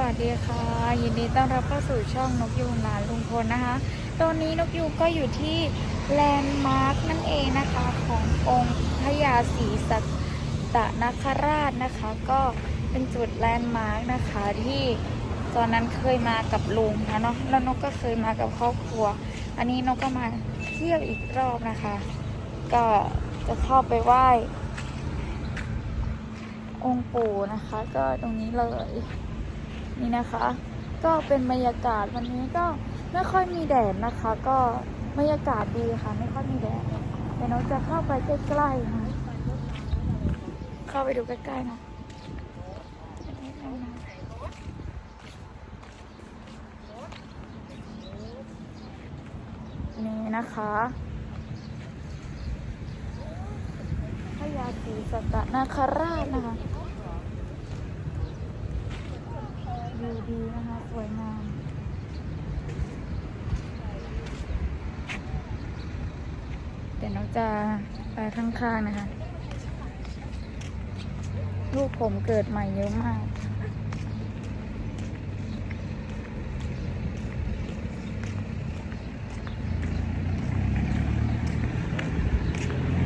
วัสดีค่ะ ยินดีต้อนรับเข้าสู่ช่องนกยูงหลานลุงพลนะคะ ตอนนี้นกยูงก็อยู่ที่แลนด์มาร์คนั่นเองนะคะ ขององค์พญาศรีสัตนคราชนะคะ ก็เป็นจุดแลนด์มาร์คนะคะที่ตอนนั้นเคยมากับลุงนะเนาะแล้วนกก็เคยมากับครอบครัว อันนี้นกก็มาเที่ยวอีกรอบนะคะ ก็จะเข้าไปไหว้องค์ปู่นะคะ ก็ตรงนี้เลย นี่นะคะ ก็เป็นบรรยากาศวันนี้ก็ไม่ค่อยมีแดดนะคะ ก็บรรยากาศดีค่ะ ไม่ค่อยมีแดดเดี๋ยวน้องจะเข้าไปใกล้ๆนะเข้าไปดูใกล้ๆนะนี่นะคะพญาศรีสัตนคราชนะคะ วิวดีนะคะ สวยงามเดี๋ยวน้องจะไปข้างๆนะคะ ลูกผมเกิดใหม่เยอะมาก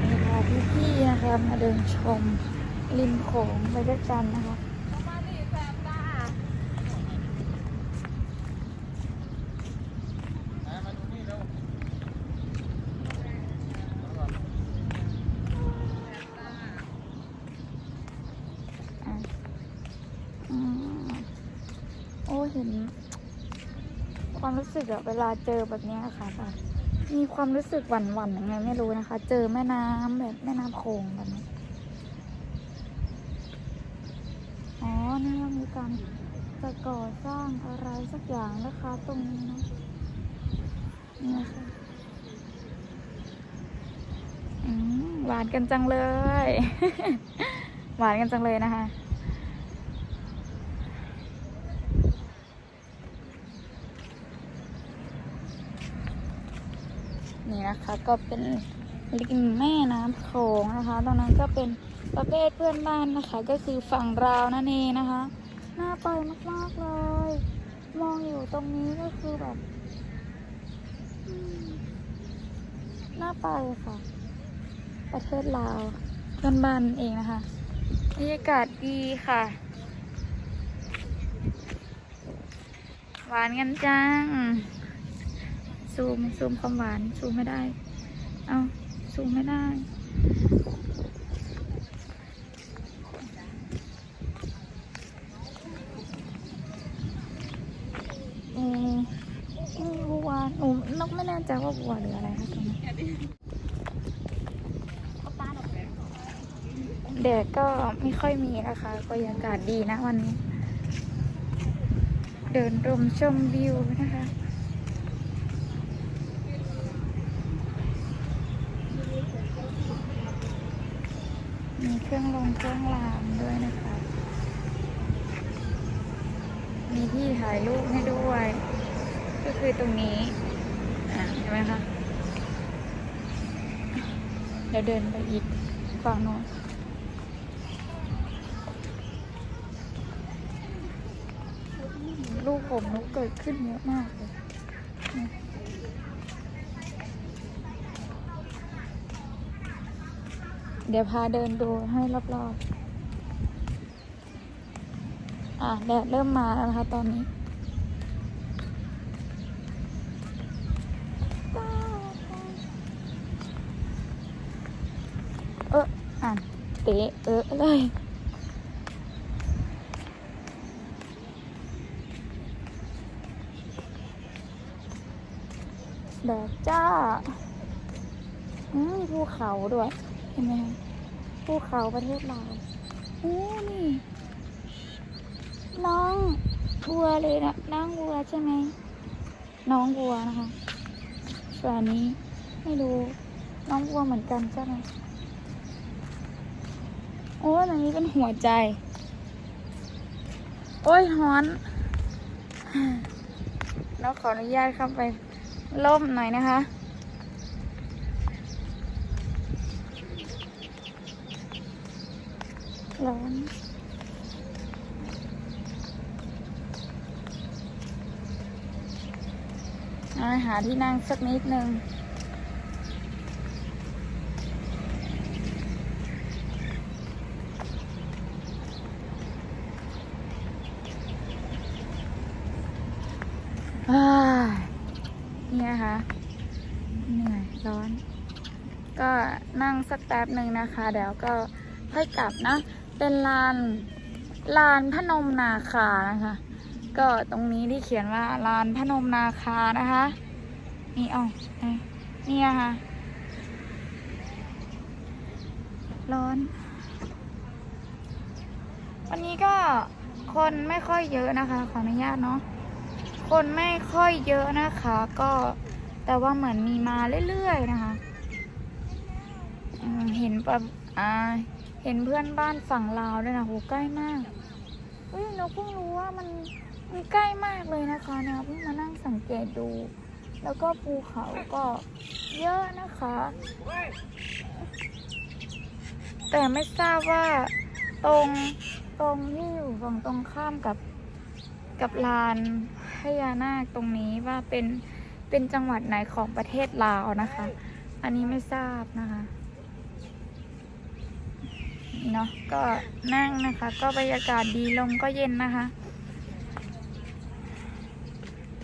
นี่ค่ะพี่ๆนะคะมาเดินชมริมโขงไปด้วยกันนะคะอืมโอ้ เห็น ความรู้สึกอะเวลาเจอแบบนี้ค่ะแบบมีความรู้สึกหวั่นๆยังไงไม่รู้นะคะ เจอแม่น้ำแบบแม่น้ำโขงแบบนี้อ๋อนี่ว่ามีการจะก่อสร้างอะไรสักอย่างนะคะ ตรงนี้นะนี่นะคะหวานกันจังเลย หวานกันจังเลยนะคะ นี่นะคะ ก็เป็นริมแม่น้ำโขงนะคะ ตรงนั้นก็เป็นประเภทเพื่อนบ้านนะคะ ก็คือฝั่งราวนั่นเองนะคะน่าไปมากๆเลย มองอยู่ตรงนี้ก็คือแบบน่าไปค่ะ ประเทศลาวเพื่อนบ้านนั่นเองนะคะบรรยากาศดีค่ะหวานกันจัง ซูมซูมความหวานซูมไม่ได้ เอาซูมไม่ได้เออนี่วัวหนูนกไม่แน่ใจว่าวัวหรืออะไรคะตรงนี้แดดก็ไม่ค่อยมีนะคะบรรยากาศดีนะวันนี้ เดินชมชมวิวนะคะ มี เครื่องลงเครื่องรามด้วยนะคะ มีที่ถ่ายรูปให้ด้วย ก็คือตรงนี้อะเห็นไหมคะเดี๋ยวเดินไปอีกฝั่งโน้นลูกผมนุกเกิดขึ้นเยอะมากเลย เดี๋ยวพาเดินดูให้รอบๆ อะแดดเริ่มมาแล้วนะคะตอนนี้เอออ่านเตะเออเลยแดดจ้าอืมมีภูเขาด้วย เห็นไหมคะภูเขาประเทศลาวโอ้นี่น้องวัวเลยนะน้องวัวใช่ไหมน้องวัวนะคะส่วนนี้ไม่รู้น้องวัวเหมือนกันใช่ไหมโอ้ยอันนี้เป็นหัวใจ โอ้ยฮ้อนแล้วขออนุญาตเข้าไปล่มหน่อยนะคะ ร้อนาหาที่นั่งสักนิดนึงเนี่ยค่ะ เหนื่อยร้อน ก็นั่งสักแป๊บหนึ่งนะคะ เดี๋ยวก็ค่อยกลับนะ เป็นลานลานพนมนาคานะคะ ก็ตรงนี้ที่เขียนว่าลานพนมนาคานะคะ นี่เอานี่นี่ะคะร้อน วันนี้ก็คนไม่ค่อยเยอะนะคะ ขออนุญาตเนาะคนไม่ค่อยเยอะนะคะ ก็แต่ว่าเหมือนมีมาเรื่อยๆนะคะ เห็นปะอ่า เห็นเพื่อนบ้านฝั่งลาวด้วยนะโหใกล้มากเฮ้ยเราเพิ่งรู้ว่ามันมันใกล้มากเลยนะคะเนี่ยเพิ่งมานั่งสังเกตดู แล้วก็ภูเขาก็เยอะนะคะ แต่ไม่ทราบว่าตรงตรงที่อยู่ฝั่งตรงข้ามกับกับลานพญานาคตรงนี้ว่าเป็นเป็นจังหวัดไหนของประเทศลาวนะคะ อันนี้ไม่ทราบนะคะ นาะก็นั่งนะคะ ก็บรรยากาศดีลมก็เย็นนะคะ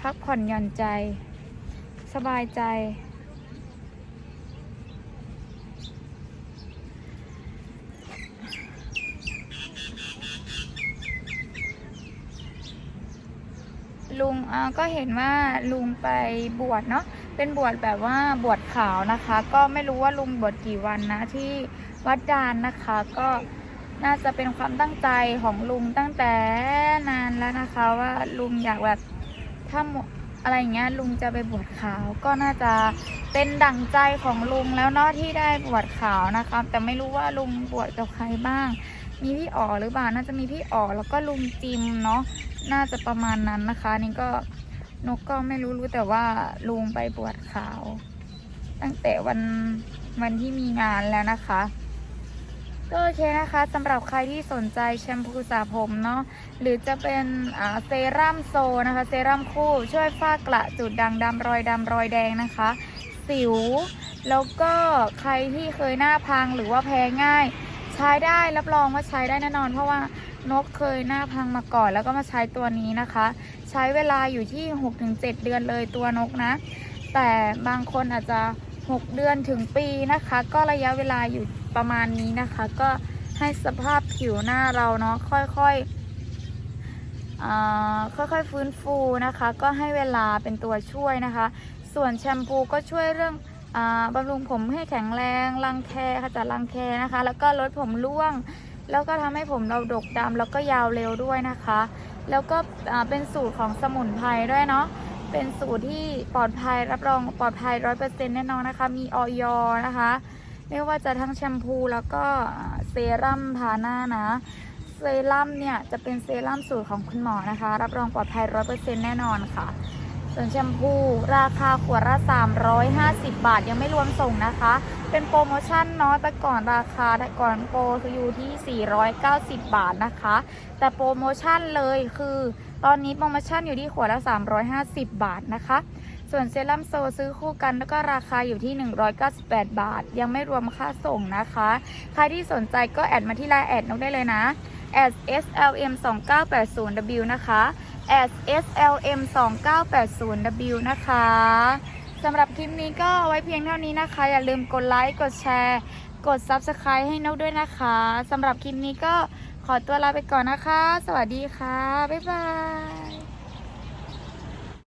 พักผ่อนหย่อนใจ สบายใจ ลุงอ่าก็เห็นว่าลุงไปบวชเนาะเป็นบวชแบบว่าบวชขาวนะคะ ก็ไม่รู้ว่าลุงบวชกี่วันนะที่ วัดดานนะคะ ก็น่าจะเป็นความตั้งใจของลุงตั้งแต่นานแล้วนะคะ ว่าลุงอยากแบบถ้าหมอะไรอย่างเงี้ยลุงจะไปบวชขาวก็น่าจะเป็นดั่งใจของลุงแล้วเนาะที่ได้บวชขาวนะคะ แต่ไม่รู้ว่าลุงบวชกับใครบ้าง มีพี่อ๋อหรือเปล่าน่าจะมีพี่อ๋อแล้วก็ลุงจิมเนาะน่าจะประมาณนั้นนะคะ นี่ก็นกก็ไม่รู้รู้แต่ว่าลุงไปบวชขาว ตั้งแต่วันวันที่มีงานแล้วนะคะ ก็โอเคนะคะสำหรับใครที่สนใจแชมพูสระผมเนาะหรือจะเป็นเซรั่มโซนะคะ เซรั่มคู่ช่วยฝ้ากระจุดด่างดำรอยดำรอยแดงนะคะ สิว แล้วก็ใครที่เคยหน้าพังหรือว่าแพ้ง่าย ใช้ได้รับรองว่าใช้ได้แน่นอน เพราะว่านกเคยหน้าพังมาก่อน แล้วก็มาใช้ตัวนี้นะคะ ใช้เวลาอยู่ที่ 6-7 เดือนเลยตัวนกนะ แต่บางคนอาจจะ 6 เดือนถึงปีนะคะ ก็ระยะเวลาอยู่ ประมาณนี้นะคะ ก็ให้สภาพผิวหน้าเราเนาะค่อยๆอ่าค่อยๆฟื้นฟูนะคะ ก็ให้เวลาเป็นตัวช่วยนะคะ ส่วนแชมพูก็ช่วยเรื่องอบำรุงผมให้แข็งแรงรังแคขจัดรังแคนะคะ แล้วก็ลดผมร่วง แล้วก็ทำให้ผมเราดกดำแล้วก็ยาวเร็วด้วยนะคะ แล้วก็เป็นสูตรของสมุนไพรด้วยเนาะเป็นสูตรที่ปลอดภัยรับรองปลอดภัยร้อยเปอร์เซ็นต์แน่นอนนะคะ มีออยนะคะ ไม่ว่าจะทั้งแชมพูแล้วก็เซรั่มทาหน้านะ เซรั่มเนี่ยจะเป็นเซรั่มสูตรของคุณหมอนะคะ รับรองปลอดภัยร้อยเปอร์เซ็นต์แน่นอนค่ะ ส่วนแชมพูราคาขวดละ350 บาทยังไม่รวมส่งนะคะ เป็นโปรโมชั่นเนาะแต่ก่อนราคาแต่ก่อนโปรคืออยู่ที่ 490 บาทนะคะ แต่โปรโมชั่นเลยคือ ตอนนี้โปรโมชั่นอยู่ที่ขวดละ350 บาทนะคะ ส่วนเซรั่มโซซื้อคู่กันแล้วก็ราคาอยู่ที่ 198 บาท ยังไม่รวมค่าส่งนะคะ ใครที่สนใจก็แอดมาที่ไลน์แอดนกได้เลยนะ s slm 2980 w นะคะ s slm 2980 w นะคะสำหรับคลิปนี้ก็ไว้เพียงเท่านี้นะคะ อย่าลืมกดไลค์ กดแชร์ กด Subscribe ให้นกด้วยนะคะสำหรับคลิปนี้ก็ขอตัวลาไปก่อนนะคะ สวัสดีค่ะ บ๊ายบาย